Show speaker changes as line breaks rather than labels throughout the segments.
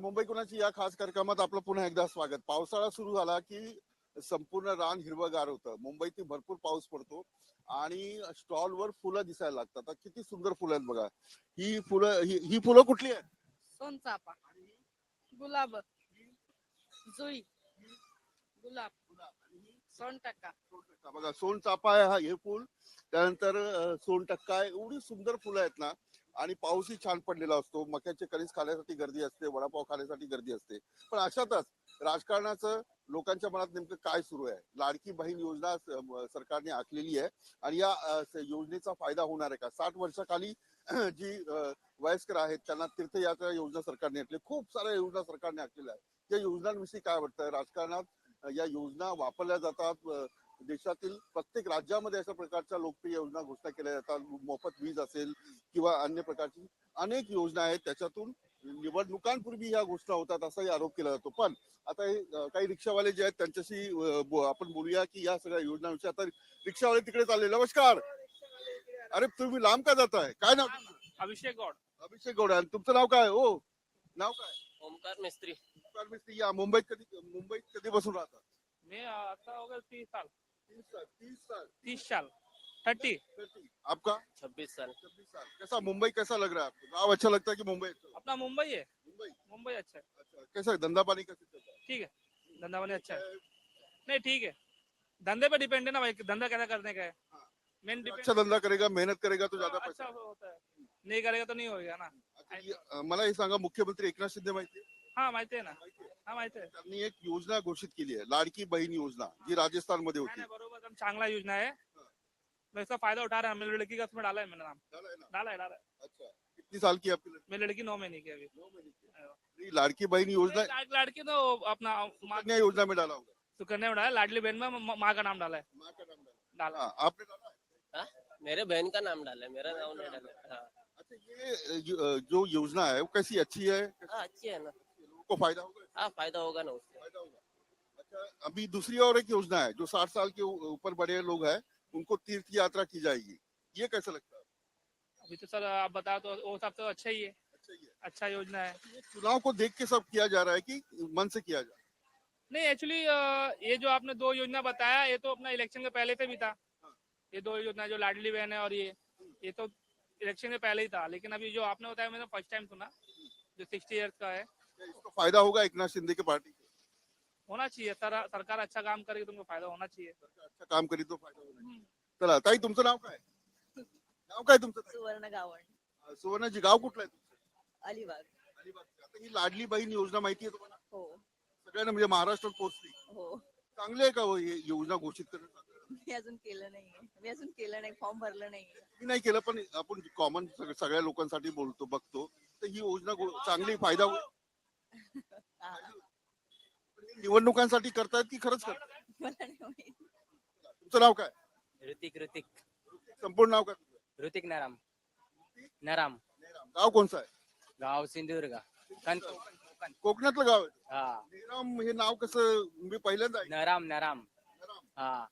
मुंबई कुणाची या खास कार्यक्रमात आपलं पुन्हा एकदा स्वागत. पावसाळा सुरू झाला की संपूर्ण रान हिरवगार होतं. मुंबईत भरपूर पाऊस पडतो आणि स्टॉलवर फुलं दिसायला लागतात. आता किती सुंदर फुलं आहेत बघा. ही फुलं ही ही फुलं कुठली आहेत?
सोनचाफा गुलाब. जुई. गुलाब. सोनटक्का.
बघा सोनचाफा आहे हा हे फुल. त्यानंतर सोनटक्का आहे. एवढी सुंदर फुलं आहेत ना आणि पाऊसही छान पडलेला असतो. मक्याचे कणीस खाण्यासाठी गर्दी असते वडापाव खाण्यासाठी गर्दी असते. पण अशातच राजकारणाचं लोकांच्या मनात नेमकं काय सुरू आहे? लाडकी बहीण योजना सरकारने आखलेली आहे आणि या योजनेचा फायदा होणार आहे का? साठ वर्षाखाली जी वयस्कर आहेत त्यांना तीर्थयात्रा योजना सरकारने आखली खूप साऱ्या योजना सरकारने आखलेल्या आहेत. त्या योजनांविषयी काय वाटतं? राजकारणात या योजना वापरल्या जातात देशातील प्रत्येक राज्यामध्ये अशा प्रकारच्या लोकप्रिय योजना घोषणा केल्या जातात. मोफत वीज असेल किंवा अन्य प्रकारची अनेक योजना आहेत. त्याच्यातून निवडणुकांपूर्वी ह्या घोषणा होतात असाही आरोप केला जातो. पण आता हे काही रिक्षावाले जे आहेत त्यांच्याशी आपण बोलूया की या सगळ्या योजनांविषयी. आता रिक्षावाले तिकडे चालले. नमस्कार. अरे तुम्ही लांब का जाताय? काय नाव?
अभिषेक गौड.
अभिषेक गौड. आणि तुमचं नाव काय? हो. नाव काय?
ओमकार मिस्त्री.
ओंकार मिस्त्री. या मुंबईत कधी मुंबईत कधी बसून राहतात?
मैं आता हो गया तीस साल.
तीस साल
थर्टी।
आपका?
छब्बीस साल।
छब्बीस साल। कैसा मुंबई कैसा लग रहा है आपको? गाँव अच्छा लगता है कि मुंबई अच्छा?
अपना मुंबई है।
मुंबई?
मुंबई अच्छा है।
अच्छा कैसा है? धंधा पानी कैसे चल रहा
ठीक है धंधा पानी अच्छा है।
है
नहीं ठीक है। धंधे पे डिपेंड है ना भाई धंधा कैसा करने का है।
हाँ।
मेन
अच्छा धंधा करेगा मेहनत करेगा तो ज़्यादा
अच्छा
पैसा।
होता है। नहीं करेगा तो नहीं होगा ना।
अच्छा, ये, मला हे सांगा मुख्यमंत्री एकनाथ शिंदे माहिती?
हाँ माहिती आहे ना? हा माहिती आहे.
त्यांनी एक योजना घोषित केली आहे लाडकी बहीण योजना जी राजस्थान मध्ये
नाही,
होती
नाही, बरोबर एकदम चांगला योजना है. मैं इसका फ़ायदा उठा रहा है मेरी लड़की का उसमें डाला है मैंने नाम
झालं आहे ना?
डाला है डाला है
अच्छा. कितनी साल की आपकी लड़की?
मेरी लड़की नौ महीने की है अभी.
नौ महीने की. है। नहीं, लाडकी बहन योजना
लाड- लाड़की तो अपना माँ
कन्या योजना में डाला होगा.
सुकन्या में डाला है, लाडली बहन में म- माँ का नाम डाला है.
माँ का नाम डाला.
डाला.
हाँ, आपने डाला है?
मेरे बहन का नाम डाला है मेरा नाम नहीं डाला हाँ।
अच्छा ये अ, जो अ, जो योजना है वो कैसी अच्छी है?
हाँ अच्छी है ना।
लोगों को फ़ायदा होगा?
हाँ फ़ायदा होगा ना उससे।
फ़ायदा होगा। अच्छा अभी दूसरी और एक योजना है जो साठ साल के ऊपर बड़े लोग हैं उनको तीर्थ यात्रा की जाएगी। ये कैसा लगता है?
अभी तो सर आप बताओ तो वो सब तो अच्छा ही है।
अच्छा ही है।
अच्छा योजना है।
चुनाव को देख के सब किया जा रहा है कि मन से किया जा रहा है?
नहीं एक्चुअली ये जो आपने दो योजना बताया ये तो अपना इलेक्शन के पहले से भी था। ये दो योजना जो लाडली बहन है और ये ये तो इलेक्शन के पहले ही था। लेकिन अभी जो आपने बताया मैंने फ़र्स्ट टाइम सुना जो सिक्सटी इयर्स का है।
इसको फायदा होगा एक नाथ शिंदे के पार्टी को।
होना चाहिए सर सरकार अच्छा काम करेगी तो उनको फायदा होना चाहिए।
अच्छा काम करी तो फायदा होणार
हम्म.
चला ताई तुमचं नाव काय? नाव काय तुमचं ताई?
सुवर्ण गावण।
अ, सुवर्णाजी गाव कुठलं आहे तुमचं?
अलिबाग।
अलिबागचं. आता ही लाडली बहीण योजना माहिती आहे तुम्हाला?
हो.
सगळ्यांना म्हणजे महाराष्ट्रात पोहोचली.
हो.
चांगली आहे का हो ही योजना घोषित करणं
मी अजून केलं नाहीये. मी अजून केलं नाही फॉर्म भरलं नाही
मी नाही केलं पण आपण कॉमन सगळ्या लोकांसाठी बोलतो बघतो. तर ही योजना गो- चांगली फायदा होईल. ही निवडणुकांसाठी करतायत की खरंच करतायत?
मला नाही माहीत.
तुमचं नाव काय?
ऋतिक ऋतिक.
संपूर्ण नाव काय?
ऋतिक नराम. नराम.
गाव कोणचं आहे?
गाव सिंधुदुर्ग. कन- कोकण
कोकणातलं गाव आहे?
हा.
नेराम हे नाव कसं मी पहिल्यांदा ऐकलं.
नराम नराम.
नेराम.
हा.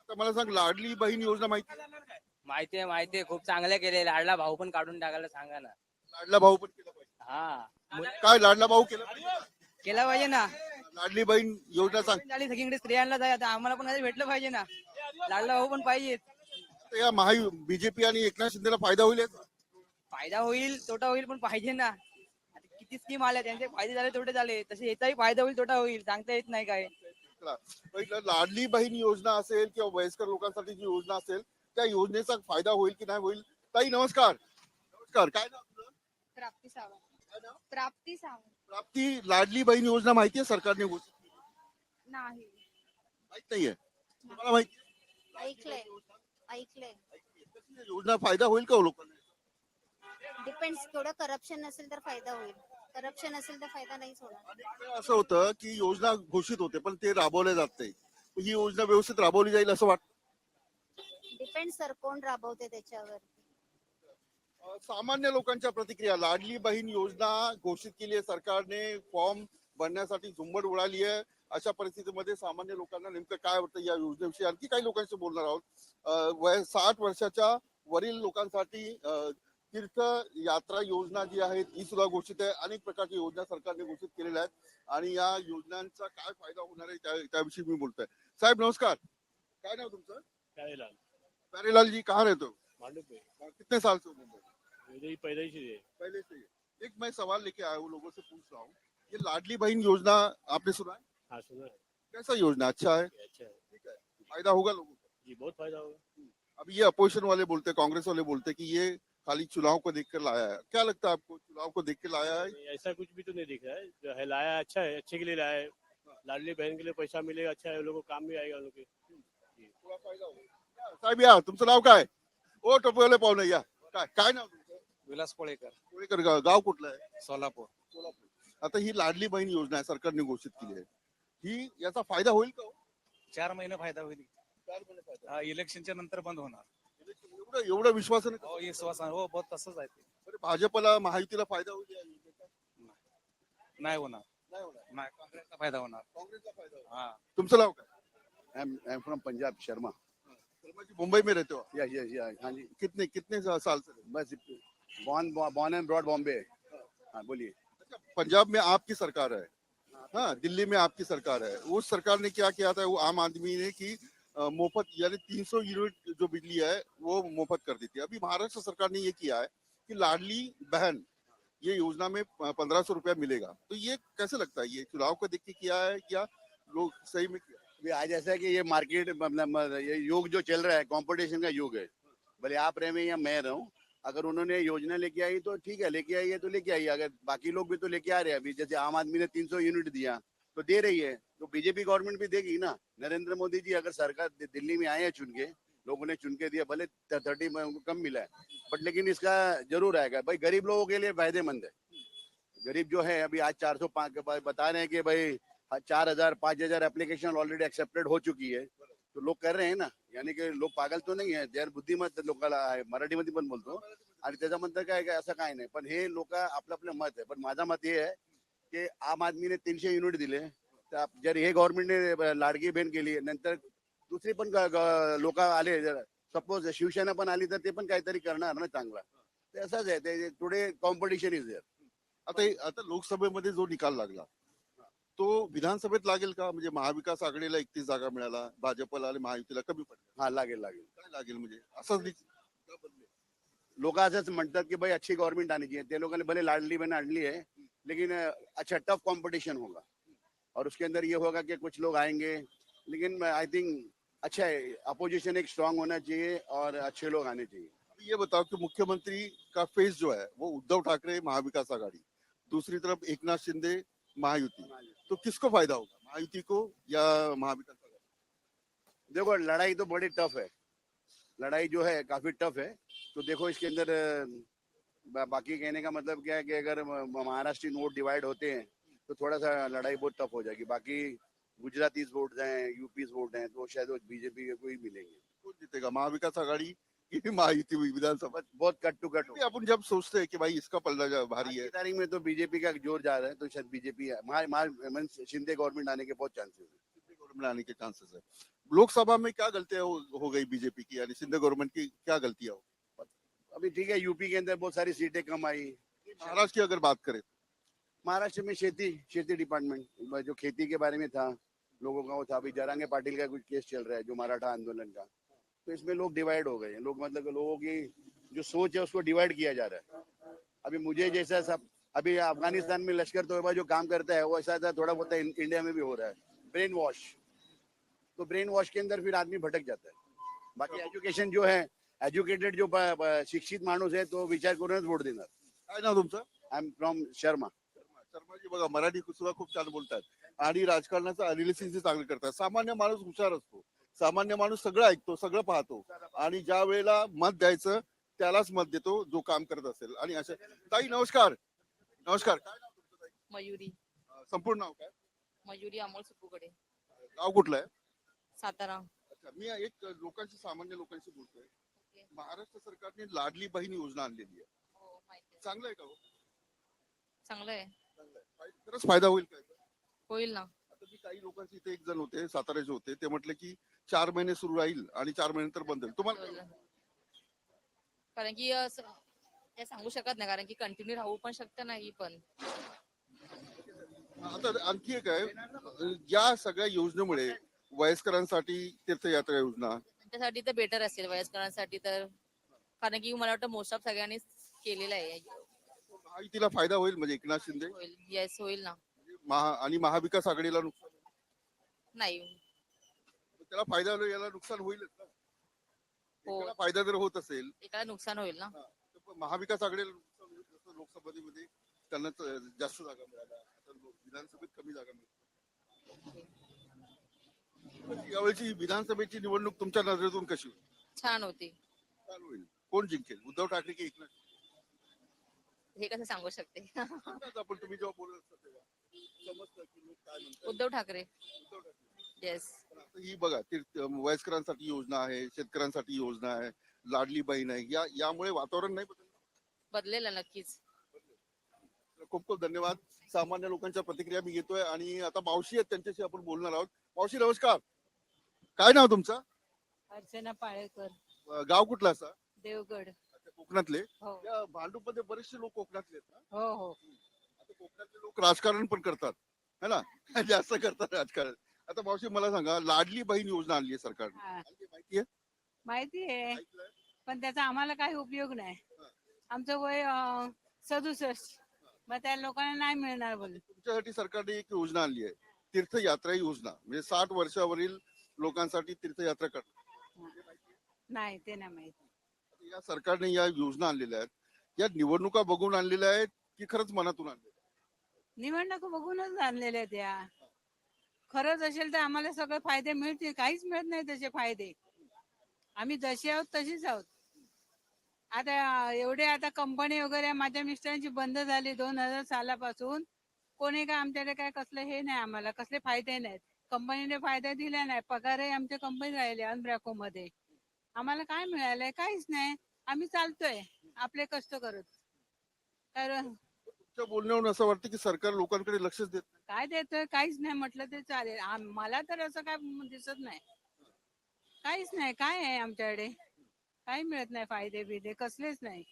आता मला सांग लाडली बहीण योजना माहिती आहे?
माहिती आहे माहिती आहे. खूप चांगलं केले लाडला भाऊ पण काढून टाकायला सांगा ना.
लाडला भाऊ पण केलं पाहिजे.
हा.
काय लाडला भाऊ केलं?
केला पाहिजे ना.
लाडली बहीण योजना सांग.
झाली सगळीकडे स्त्रियांना जाय आता आम्हाला पण काहीतरी भेटलं पाहिजे ना. लाडला भाऊ पण पाहिजे.
तर या महा बीजेपी आणि एकनाथ शिंदेला फायदा होईल याचा?
फायदा होईल तोटा होईल पण पाहिजे ना. आता किती स्कीम आल्या त्यांचे फायदे झाले तोटे झाले. तसे याचाही फायदा होईल तोटा होईल सांगता येत नाही काय
पहिलं लाडली बहीण योजना असेल किंवा वयस्कर लोकांसाठी जी योजना असेल त्या योजनेचा फायदा होईल की नाही होईल? ताई नमस्कार. नमस्कार. काय नाव तुझं?
प्राप्ती सावंत.
काय नाव?
प्राप्ती सावंत
प्राप्ती लाडली बहीण योजना माहिती आहे सरकारने घोषित केली?
नाही.
माहीत नाहीये. तुम्हाला माहिती
ऐकलंय. ऐकलंय.
आहे? योजना फायदा होईल का हो लोकांना?
डिपेंड्स थोडं करप्शन असेल तर फायदा होईल. करप्शन असेल तर फायदा नाहीच होणार.
अनेक वेळा असं होतं की योजना घोषित होते पण ते राबवले जात नाही. ही योजना व्यवस्थित राबवली जाईल असं वाटतं?
डिपेंड सर कोण राबवते त्याच्यावर
सामान्य लोकांच्या प्रतिक्रिया लाडली बहीण योजना घोषित केली आहे सरकारने फॉर्म भरण्यासाठी झुंबड उडाली आहे. अशा परिस्थितीमध्ये सामान्य लोकांना नेमकं काय वाटतं या योजनेविषयी? आणखी काही लोकांशी बोलणार आहोत. वय साठ वर्षाच्या वरील लोकांसाठी तीर्थ यात्रा योजना जी आहे ती सुद्धा घोषित आहे. अनेक प्रकारच्या योजना सरकारने घोषित केलेल्या आहेत आणि या योजनांचा काय फायदा होणार आहे त्या- त्याविषयी मी बोलतोय. साहेब नमस्कार. काय नाव तुमचं?
प्यारेलाल.
प्यारेलाल जी कहाँ रहते हो?
मांडू पे
कितने साल से हो
इधर ही? पैदा ही से
पहले से एक मैं सवाल लेके आया हूँ लोगों से पूछ रहा हूँ। ये लाडली बहन योजना आपने सुना है?
हाँ सुना है।
कैसा योजना? अच्छा है।
अच्छा है।
ठीक है। फ़ायदा होगा लोगों को?
जी बहुत फ़ायदा होगा।
अब ये अपोजिशन वाले बोलते हैं कांग्रेस वाले बोलते हैं कि ये खाली चुनाव को देख कर लाया है। क्या लगता है आपको चुनाव को देख के लाया है?
ऐसा कुछ भी तो नहीं दिख रहा है। जो है लाया अच्छा है अच्छे के लिए लाया है। लाडली बहन के लिए पैसा मिलेगा अच्छा है लोगों को काम भी आएगा उन लोग के।
थोडा फ़ायदा होईल. साहेब या तुमचं नाव काय ओ टोपीवाले पाहुणे या. काय काय नाव तुमचं?
विलास कोळेकर.
कोळेकर गाव गाव कुठलं आहे?
सोलापूर.
सोलापूर. आता ही लाडली बहीण योजना आहे सरकारने घोषित केली आहे. ही याचा फायदा होईल का हो?
चार महिने फायदा होईल.
चार महिने फायदा.
हा, इलेक्शनच्या नंतर बंद होणार.
एवढं एवढं विश्वासाने
हो हे श्वास हो बहुत तसंच आहे ते.
भाजपला महायुतीला फायदा होईल या योजनेचा?
नाही. होणार.
नाही होणार.
नाही काँग्रेसचा फायदा होणार.
काँग्रेसचा फायदा होईल.
हा.
तुमचं नाव काय?
I'm from Punjab, Sharma.
Sharma Mumbai में रहते हो आप?
Yeah, yeah. हाँ जी।
कितने कितने सा- साल से रहते
बस born born and brought Bombay. हाँ बोलिए।
हो? अच्छा, पंजाब में आपकी सरकार है? हाँ। दिल्ली में आपकी सरकार है। उस सरकार ने क्या किया था? वो आम आदमी ने कि अ, मुफ़्त यानी 300 यूनिट जो बिजली है वो मुफ़्त कर दी थी। अभी महाराष्ट्र सरकार ने ये किया है कि लाडली बहन ये योजना में पंद्रह सौ रुपया मिलेगा। तो ये कैसे लगता है? ये चुनाव को देख के किया है या लोग सही में किया?
है कि ये मार्केट मतलब ये युग जो चल रहा है कंपटीशन का युग है। भले आप रहे या मैं रहूँ अगर उन्होंने योजना लेके आई तो ठीक है, लेके आई है तो लेके आई। अगर बाकी लोग भी तो लेके आ रहे हैं अभी, जैसे आम आदमी ने 300 यूनिट दिया तो दे रही है तो बीजेपी गवर्नमेंट भी देगी ना। नरेंद्र मोदी जी अगर सरकार दिल्ली में आए हैं चुन के, लोगों ने चुन के दिया, भले थर्टी में उनको कम मिला है बट लेकिन इसका ज़रूर आएगा। भाई, गरीब लोगों के लिए फ़ायदेमंद है। गरीब जो है, अभी आज चार सौ बता रहे हैं कि भाई चार हजार पाच हजार एप्लीकेशन ऑलरेडी एक्सेप्टेड हो चुकी है तो लोक कर रहे हैं ना यानी की लोक पागल तो नाही आहे जर बुद्धिमत लोकाला आहे मराठीमध्ये पण बोलतो. आणि त्याच्या काय काय असं काय नाही. पण हे लोक आपलं आपलं मत आहे. पण माझं मत हे आहे की आम आदमीने तीनशे युनिट दिले. तर जर हे गव्हर्नमेंटने लाडकी बहीण केली नंतर दुसरी पण लोक आले जर सपोज शिवसेना पण आली तर ते पण काहीतरी करणार ना चांगला. ते असंच आहे. ते टुडे कॉम्पिटिशन इज देअर
आता आता लोकसभेमध्ये जो निकाल लागला तो विधानसभेत लागेल का? म्हणजे महाविकास आघाडीला एकतीस जागा मिळाला भाजपला आणि महायुतीला कमी पडला
हा लागेल लागेल.
काय लागेल म्हणजे? असंच?
लोग असंच म्हणतात की भाई अच्छी गवर्नमेंट आनी चाहिए ते लोगों ने भले लाडली बहन आणली है लेकिन अ, अच्छा टफ कंपटीशन होगा. और उसके अंदर ये होगा कि कुछ लोग आएंगे लेकिन आई थिंक अच्छा है अपोजिशन एक स्ट्रांग होना चाहिए और अच्छे लोग आने चाहिए।
अभी ये बताओ कि मुख्यमंत्री का फेस जो है वो उद्धव ठाकरे महाविकास आघाड़ी। दूसरी तरफ एकनाथ शिंदे महायुति। तो किसको फ़ायदा होगा? महायुति को या महाविकास
देखो लड़ाई तो बड़ी टफ है। लड़ाई जो है काफ़ी टफ है। तो देखो इसके अंदर बा- बाकी कहने का मतलब क्या है कि अगर म- म- महाराष्ट्रीयन वोट डिवाइड होते हैं तो थोड़ा सा लड़ाई बहुत टफ हो जाएगी। बाकी गुजराती वोट हैं यूपी वोट हैं तो शायद बीजेपी के कोई मिलेंगे।
कौन जीतेगा? महाविकास आघाड़ी की महायुति हुई विधानसभा
बहुत कट टू कट
अपन जब सोचते हैं कि भाई इसका पल्ला भारी है।
तारीख में तो बीजेपी का ज़ोर जा रहा है तो शायद बीजेपी शिंदे गवर्नमेंट आने के बहुत चांसेस है।
गवर्नमेंट आने के चांसेस है। लोकसभा में क्या गलतियाँ हो, हो गई बीजेपी की? यानी शिंदे गवर्नमेंट की क्या गलतियाँ हो?
अभी ठीक है यूपी के अंदर बहुत सारी सीटें कम आई।
महाराष्ट्र की अगर बात करें।
महाराष्ट्र में खेती खेती डिपार्टमेंट जो खेती के बारे में था लोगों का वो था अभी जरांगे पाटिल का कुछ केस चल रहा है जो मराठा आंदोलन का। तो इसमें लोग डिवाइड हो गए हैं। लोग मतलब लोगों की जो सोच है उसको डिवाइड किया जा रहा है। अभी मुझे जैसा सब अभी अफगानिस्तान में लश्कर तोयबा जो काम करता है वो ऐसा ऐसा थोड़ा बहुत इंडिया में भी हो रहा है। ब्रेन वॉश तो ब्रेन वॉश के अंदर फिर आदमी भटक जाता है। बाकी एजुकेशन जो है एज्युकेटेड जो शिक्षित माणूस आहे तो विचार करूनच वोट देणार
काय नाव तुमचं?
I am from Sharma
Sharmaji बघा मराठी सुद्धा खूप छान बोलतात. आणि राजकारणाचं अनालिसिस चांगलं करतात. सामान्य माणूस हुशार असतो. सामान्य माणूस सगळं ऐकतो सगळं पाहतो. आणि ज्या वेळेला मत द्यायचं त्यालाच मत देतो जो काम करत असेल. आणि अशा ताई नमस्कार. नमस्कार. काय नाव तुमचं ताई?
मयुरी.
अं, संपूर्ण नाव काय?
मयुरी अमोल सुपुकडे.
गाव कुठलं आहे?
सातारा.
अच्छा मी एक लोकांशी सामान्य लोकांशी बोलतोय. महाराष्ट्र सरकारने लाडली बहीण योजना आणलेली आहे.
हो माहिती आहे.
चांगलं आहे का हो?
चांगलं आहे.
चांगलं आहे. फाय- खरंच फायदा होईल काय?
होईल ना.
मी काही लोकांचे इथे एक जण होते साताऱ्याचे होते ते म्हटले की चार महिने सुरू राहील आणि चार महिने नंतर बंद होईल. तुम्हाला.
कारण की असं सांगू शकत नाही कारण की कंटिन्यू राहू पण शकतं नाही पण.
आता आणखी एक आहे या सगळ्या योजनेमुळे वयस्करांसाठी तीर्थयात्रा योजना
त्यांच्यासाठी तर बेटर असेल वयस्करांसाठी तर. कारण की मला वाटतं मोस्ट ऑफ सगळ्यांनी केलेलं आहे.
महायुतीला फायदा होईल म्हणजे एकनाथ शिंदे?
होईल येस होईल ना.
महा आणि महाविकास आघाडीला नुकसान
नाही.
त्याला फायदा होईल याला नुकसान होईलच ना?
हो.
फायदा जर होत असेल.
एकाला नुकसान होईल ना?
तर महाविकास आघाडीला नुकसान होईल जसं लोकसभेमध्ये त्यांना जास्त जागा मिळाल्या. आता लो- विधानसभेत कमी जागा मिळतात. पण यावेळची विधानसभेची निवडणूक तुमच्या नजरेतून कशी होईल?
छान होती.
छान होईल. कोण जिंकेल? उद्धव ठाकरे की एकनाथ
हे कसं सांगू शकते?
आपण तुम्ही जेव्हा बोलत असता तेव्हा. समजतं की लोक काय म्हणतात
उद्धव ठाकरे.
उद्धव ठाकरे
येस
पण आता ही बघा तीर्थ वयस्करांसाठी योजना आहे शेतकऱ्यांसाठी योजना आहे लाडली बहीण आहे या यामुळे वातावरण नाही बदललं
बदलेलं नक्कीच.
खूप खूप धन्यवाद. सामान्य लोकांच्या प्रतिक्रिया मी घेतोय आणि आता मावशी आहेत त्यांच्याशी आपण बोलणार आहोत. मावशी नमस्कार. काय नाव तुमचं?
अर्चना पाळेकर.
अं, गाव कुठलं असा?
देवगड.
कोकणातले.
हो.
या भांडूपमध्ये बरेचसे लोक कोकणातले आहेत ना?
हो हो.
कोकणातले लोक राजकारण पण करतात है ना? जास्त करतात राजकारण. आता मावशी मला सांगा लाडली बहीण योजना आणली आहे सरकारने.
हा.
आणली माहिती आहे?
माहिती आहे.
ऐकलंय?
पण त्याचा आम्हाला काही उपयोग नाही. आमचं वय अं, सदुसष्ट. मग त्या लोकांना नाही मिळणार बोल
तुमच्यासाठी सरकारने एक योजना आणली आहे. तीर्थयात्रा योजना. म्हणजे साठ वर्षावरील लोकांसाठी तीर्थयात्रा करतात.
नाही ते नाही माहिती.
या सरकारने या योजना आणलेल्या आहेत. या निवडणुका बघून आणलेल्या आहेत की खरंच मनातून आणलेल्या?
निवडणूक बघूनच आणलेल्या त्या. खरंच असेल तर आम्हाला सगळे फायदे मिळतील. काहीच मिळत नाही त्याचे फायदे. आम्ही जसे आहोत तशीच आहोत. आता एवढे आता कंपनी वगैरे माझ्या मिस्टरांची बंद झाली दोन हजार सालापासून. कोणी काय आमच्याकडे काय कसलं हे नाही आम्हाला कसले फायदे नाहीत. कंपनीने फायदा दिला नाही पगारही आमच्या कंपनी राहिले अनब्रॅको मध्ये. आम्हाला काय मिळालंय? काहीच नाही. आम्ही चालतोय. आपले कष्ट करत. कारण
तुमच्या बोलण्यावरून असं वाटतं की सरकार लोकांकडे लक्षच देत नाही.
काय देत काहीच नाही म्हटलं ते चालेल. आम- मला तर असं काय दिसत नाही. काहीच नाही. काय आहे आमच्याकडे? काही मिळत नाही फायदे बिदे कसलेच नाही.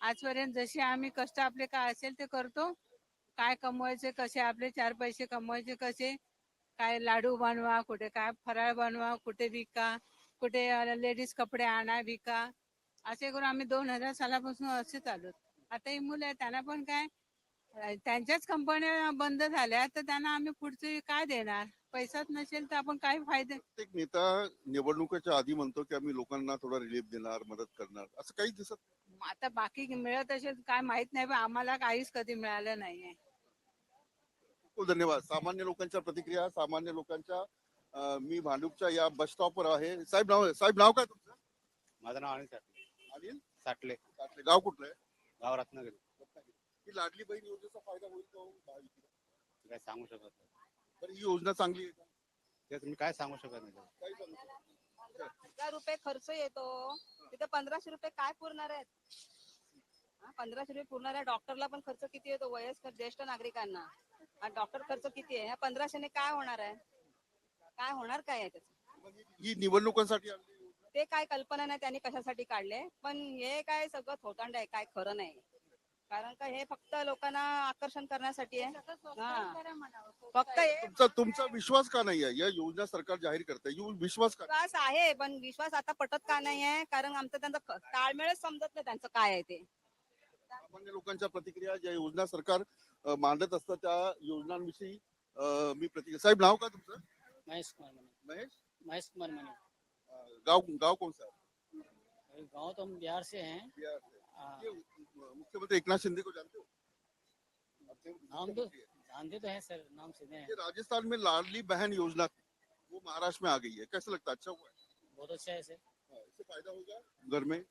आजपर्यंत जसे आम्ही कष्ट आपले काय असेल ते करतो. काय कमवायचे कसे आपले चार पैसे कमवायचे कसे? काय लाडू बनवा कुठे काय फराळ बनवा कुठे विका कुठे लेडीज कपडे आणा विका. असे करून आम्ही दोन हजार सालापासून असे चालू आता ही मुलं आहे त्यांना पण काय? त्यांच्याच कंपन्या बंद झाल्या तर त्यांना आम्ही पुढचे काय देणार? पैसाच नसेल तर आपण काय फायदे?
प्रत्येक नेता निवडणुकीच्या आधी म्हणतो की आम्ही लोकांना थोडा रिलीफ देणार मदत करणार. असं काही दिसत नाही.
आता बाकी मिळत असेल काय माहीत नाही पण आम्हाला काहीच कधी मिळालं नाहीये.
खूप धन्यवाद. सामान्य लोकांच्या प्रतिक्रिया सामान्य लोकांच्या अं, मी भांडूपच्या या बस स्टॉपवर आहे. साहेब नाव साहेब नाव काय तुमचं?
माझं नाव अनिल साठले.
अनिल
साठले.
गाव कुठलं आहे?
गाव रत्नागिरी.
ही लाडली बहीण योजनेचा फायदा होईल का हो महायुतीला?
काय सांगू शकत नाही.
बरं, ही योजना चांगली आहे का?
मी काय सांगू शकत नाही.
काही सांगू शकत
हजार रुपये खर्च येतो. तिथे पंधराशे रुपये काय पुरणार आहेत? हा, पंधराशे रुपये पुरणार आहे. डॉक्टरला पण खर्च किती येतो? वयस्कर ज्येष्ठ नागरिकांना. आणि डॉक्टर खर्च किती आहे? ह्या पंधराशेने काय होणार आहे? काय होणार काय आहे त्याचं.
ही निवडणुकांसाठी आणली.
ते काय कल्पना नाही त्यांनी कशासाठी काढले. पण हे काय सगळं थोतांड आहे काय खरं नाही. कारण का हे फक्त लोकांना आकर्षण करण्यासाठी आहे. हा. फक्त हे
तुमचा तुमचा विश्वास का नाही आहे? या योजना सरकार जाहीर करते येऊन विश्वास का
विश्वास आहे पण विश्वास आता पटत का नाही आहे? कारण आमचं त्यांचं क- ताळमेळच समजत नाही त्यांचं काय आहे ते.
सामान्य लोकांच्या प्रतिक्रिया ज्या योजना सरकार अं, मांडत असतं त्या योजनांविषयी अं, मी प्रतिक्रिया साहेब नाव का तुमचं?
महेश कुमार मनी
महेश?
महेश कुमार मनी
अं, गाव गाव कौन सा है
गाँव तो हम बिहार से हैं
बिहार से। मुख्यमंत्री एकनाथ शिंदे को जानते हो? आपके
हम तो जानते तो हैं सर नाम सुने हैं।
राजस्थान में लाडली बहन योजना थी वो महाराष्ट्र में आ गई है। कैसा लगता है? अच्छा हुआ है?
बहुत अच्छा है सर।
हाँ, इससे फ़ायदा होगा घर में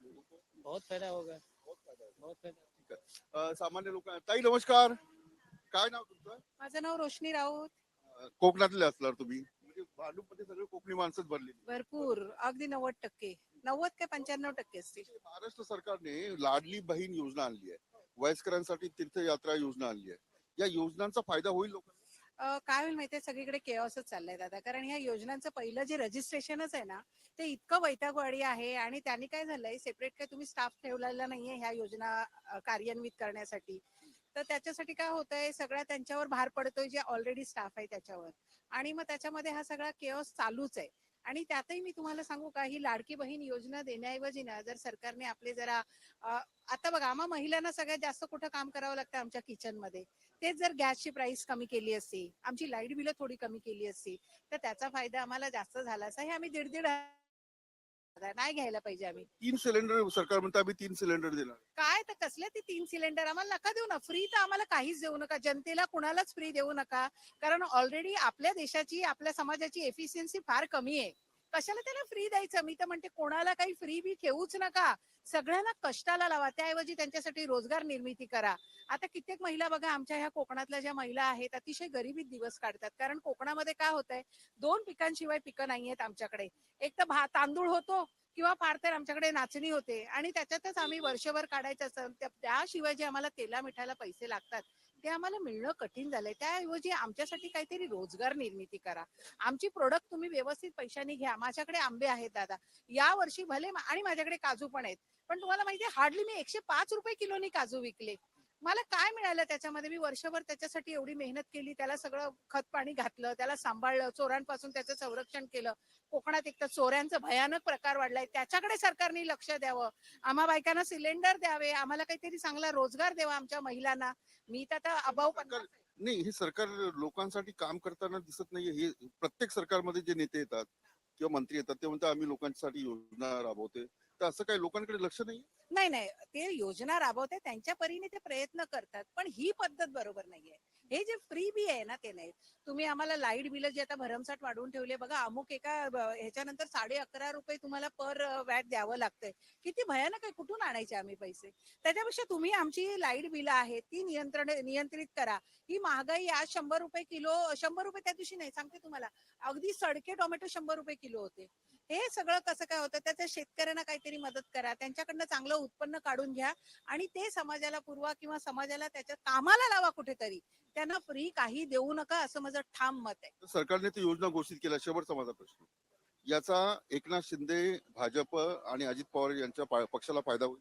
बहुत फ़ायदा होगा।
बहुत फ़ायदा
बहुत फ़ायदा।
सामान्य लोक ताई नमस्कार। काय नाव तुमचं?
माझं नाव रोशनी राऊत।
कोकणातले असणार तुम्ही. म्हणजे भांडूपमध्ये सगळे कोकणी माणसंच भरलेली
भरपूर अगदी नव्वद टक्के. नव्वद ते पंच्याण्णव टक्के असतील.
महाराष्ट्र सरकारने लाडली बहीण योजना आणली आहे. वयस्करांसाठी तीर्थयात्रा योजना आणली आहे. या योजनांचा फायदा होईल लोकांना?
अ, काय होईल माहितीये? सगळीकडे केऑसच चाललंय दादा. कारण ह्या योजनांचं पहिलं जे रजिस्ट्रेशनच आहे ना ते इतकं वैतागवाडी आहे आणि त्यांनी काय झालंय? सेपरेट काय तुम्ही स्टाफ ठेवलेला नाहीये ह्या योजना अ, कार्यान्वित करण्यासाठी. तर त्याच्यासाठी काय होतंय? सगळ्या त्यांच्यावर भार पडतोय जे ऑलरेडी स्टाफ आहे त्याच्यावर. आणि मग त्याच्यामध्ये हा सगळा केऑस चालूच आहे. आणि त्यातही मी तुम्हाला सांगू का ही लाडकी बहीण योजना देण्याऐवजी ना जर सरकारने आपले जरा आता बघा आम्हा महिलांना सगळ्यात जास्त कुठं काम करावं लागतं? आमच्या किचनमध्ये तेच जर गॅसची प्राइस कमी केली असती आमची लाइट बिलं थोडी कमी केली असती तर त्याचा फायदा आम्हाला जास्त झाला असा हे आम्ही दीड दीड नाही घ्यायला पाहिजे आम्ही.
तीन सिलेंडर सरकार म्हणतं आम्ही तीन सिलेंडर देणार.
काय तर कसले ते तीन सिलेंडर आम्हाला नका देऊ ना. फ्री तर आम्हाला काहीच देऊ नका. जनतेला कुणालाच फ्री देऊ नका. कारण ऑलरेडी आपल्या देशाची आपल्या समाजाची एफिशियन्सी फार कमी आहे. कशाला त्याला फ्री द्यायचं? मी तर म्हणते कोणाला काही फ्री बी ठेवूच नका. सगळ्यांना कष्टाला लावा. त्याऐवजी त्यांच्यासाठी रोजगार निर्मिती करा. आता कित्येक महिला बघा आमच्या ह्या कोकणातल्या ज्या महिला आहेत अतिशय गरिबीत दिवस काढतात. कारण कोकणामध्ये काय होतंय दोन पिकांशिवाय पिकं नाहीयेत आमच्याकडे. एक तर भात तांदूळ होतो किंवा फार तर आमच्याकडे नाचणी होते. आणि त्याच्यातच आम्ही वर्षभर काढायचं असं त्याशिवाय जे आम्हाला तेला मिठाला पैसे लागतात ते आम्हाला मिळणं कठीण झालंय. त्याऐवजी आमच्यासाठी काहीतरी रोजगार निर्मिती करा. आमची प्रोडक्ट तुम्ही व्यवस्थित पैशाने घ्या. माझ्याकडे आंबे आहेत दादा. या वर्षी भले आणि माझ्याकडे काजू पण आहेत. पण तुम्हाला माहितीये हार्डली मी एकशे पाच रुपये किलोनी काजू विकले. मला काय मिळालं त्याच्यामध्ये? मी वर्षभर त्याच्यासाठी एवढी मेहनत केली त्याला सगळं खत पाणी घातलं त्याला सांभाळलं चोरांपासून त्याचं संरक्षण केलं. कोकणात एक तर चोऱ्यांचा भयानक प्रकार वाढलाय. त्याच्याकडे सरकारने लक्ष द्यावं. आम्हा बायकांना सिलेंडर द्यावे. आम्हाला काहीतरी चांगला रोजगार द्यावा आमच्या महिलांना. मी तर आता अभाव
नाही हे सरकार लोकांसाठी काम करताना दिसत नाहीये. हे प्रत्येक सरकारमध्ये जे नेते येतात किंवा मंत्री येतात ते म्हणतात आम्ही लोकांसाठी योजना राबवते तर असं काही लोकांकडे लक्ष नाही
नाही नाही. ते योजना राबवते त्यांच्या परीने ते प्रयत्न करतात पण ही पद्धत बरोबर नाहीये. हे जे फ्री बी आहे ना ते नाही. तुम्ही आम्हाला लाइट बिल जे आता भरमसाठ वाढवून ठेवले बघा अमुक एका ह्याच्यानंतर साडे अकरा रुपये तुम्हाला पर वॅट द्यावं लागतंय. किती भयानक आहे कुठून आणायचे आम्ही पैसे? त्याच्यापेक्षा तुम्ही आमची लाइट बिल आहेत ती नियंत्रण नियंत्रित करा. ही महागाई आज शंभर रुपये किलो शंभर रुपये त्या दिवशी नाही सांगते तुम्हाला. अगदी सडके टोमॅटो शंभर रुपये किलो होते. हे सगळं कसं काय होतं? त्याच्या शेतकऱ्यांना काहीतरी मदत करा. त्यांच्याकडनं चांगलं उत्पन्न काढून घ्या आणि ते समाजाला पुरवा किंवा समाजाला त्याच्या कामाला लावा कुठेतरी. त्यांना फ्री काही देऊ नका असं माझं ठाम मत आहे.
सरकारने ती योजना घोषित केल्या शेवटचा माझा प्रश्न. याचा एकनाथ शिंदे भाजप आणि अजित पवार यांच्या पा- पक्षाला फायदा होईल?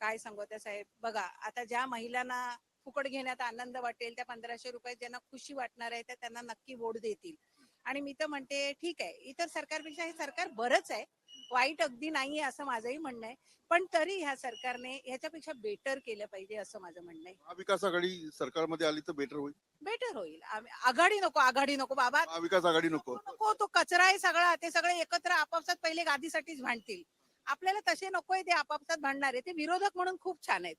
काय सांगू त्या साहेब? बघा आता ज्या महिलांना फुकट घेण्यात आनंद वाटेल त्या पंधराशे रुपये ज्यांना खुशी वाटणार आहे त्या त्यांना नक्की वोट देतील. आणि मी तर म्हणते ठीक आहे इतर सरकारपेक्षा हे सरकार बरंच आहे. वाईट अगदी नाहीये असं माझंही म्हणणं आहे. पण तरी ह्या सरकारने ह्याच्यापेक्षा बेटर केलं पाहिजे असं माझं म्हणणं आहे.
महाविकास आघाडी सरकारमध्ये आली तर बेटर होईल?
बेटर होईल. आम्ही- आघाडी नको आघाडी नको बाबा.
महाविकास आघाडी नको.
नको तो कचरा आहे सगळा. ते सगळे एकत्र आपापसात पहिले गादीसाठीच भांडतील. आपल्याला तसे नकोय ते आपापसात भांडणारे. ते विरोधक म्हणून खूप छान आहेत.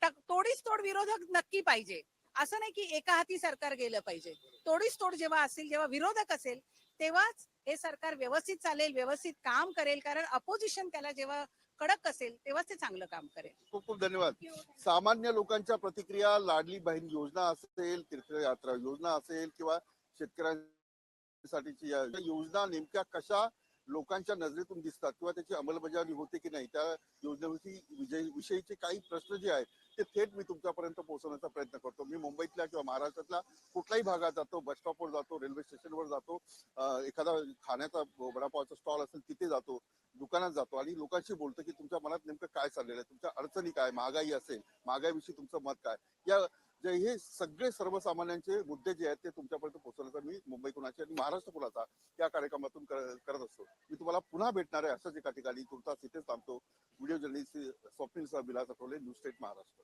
टक- तोडीस तोड विरोधक नक्की पाहिजे. असं नाही की एका हाती सरकार गेलं पाहिजे. तोडीस तोड जेव्हा असेल जेव्हा विरोधक असेल तेव्हाच हे सरकार व्यवस्थित चालेल व्यवस्थित काम करेल. कारण अपोजिशन त्याला जेव्हा कडक असेल तेव्हाच ते चांगलं काम करेल.
खूप खूप धन्यवाद. सामान्य लोकांच्या प्रतिक्रिया लाडली बहीण योजना असेल तीर्थयात्रा योजना असेल किंवा शेतकऱ्यांसाठीची योजना नेमक्या कशा लोकांच्या नजरेतून दिसतात किंवा त्याची अंमलबजावणी होते की नाही त्या योजनेविषयी विजय विषयीचे काही प्रश्न जे आहेत ते थेट मी तुमच्यापर्यंत पोहोचवण्याचा प्रयत्न करतो. मी मुंबईतल्या किंवा महाराष्ट्रातल्या कुठल्याही भागात जातो बस स्टॉपवर जातो रेल्वे स्टेशनवर जातो एखादा खाण्याचा वडापावचा स्टॉल असेल तिथे जातो दुकानात जातो आणि लोकांशी बोलतो की तुमच्या मनात नेमकं काय चाललेलं आहे तुमच्या अडचणी काय महागाई असेल महागाईविषयी तुमचं मत काय? या जे हे सगळे सर्वसामान्यांचे मुद्दे जे आहेत ते तुमच्यापर्यंत पोहोचवण्याचा मी मुंबई कुणाची आणि महाराष्ट्र कुणाचा या कार्यक्रमातून करत असतो. मी तुम्हाला पुन्हा भेटणार आहे असंच एका ठिकाणी. तुर्तास इथेच थांबतो. व्हिडिओ जर्नलिस्ट स्वप्नील सह बिलास आठवले न्यूज स्टेट महाराष्ट्र.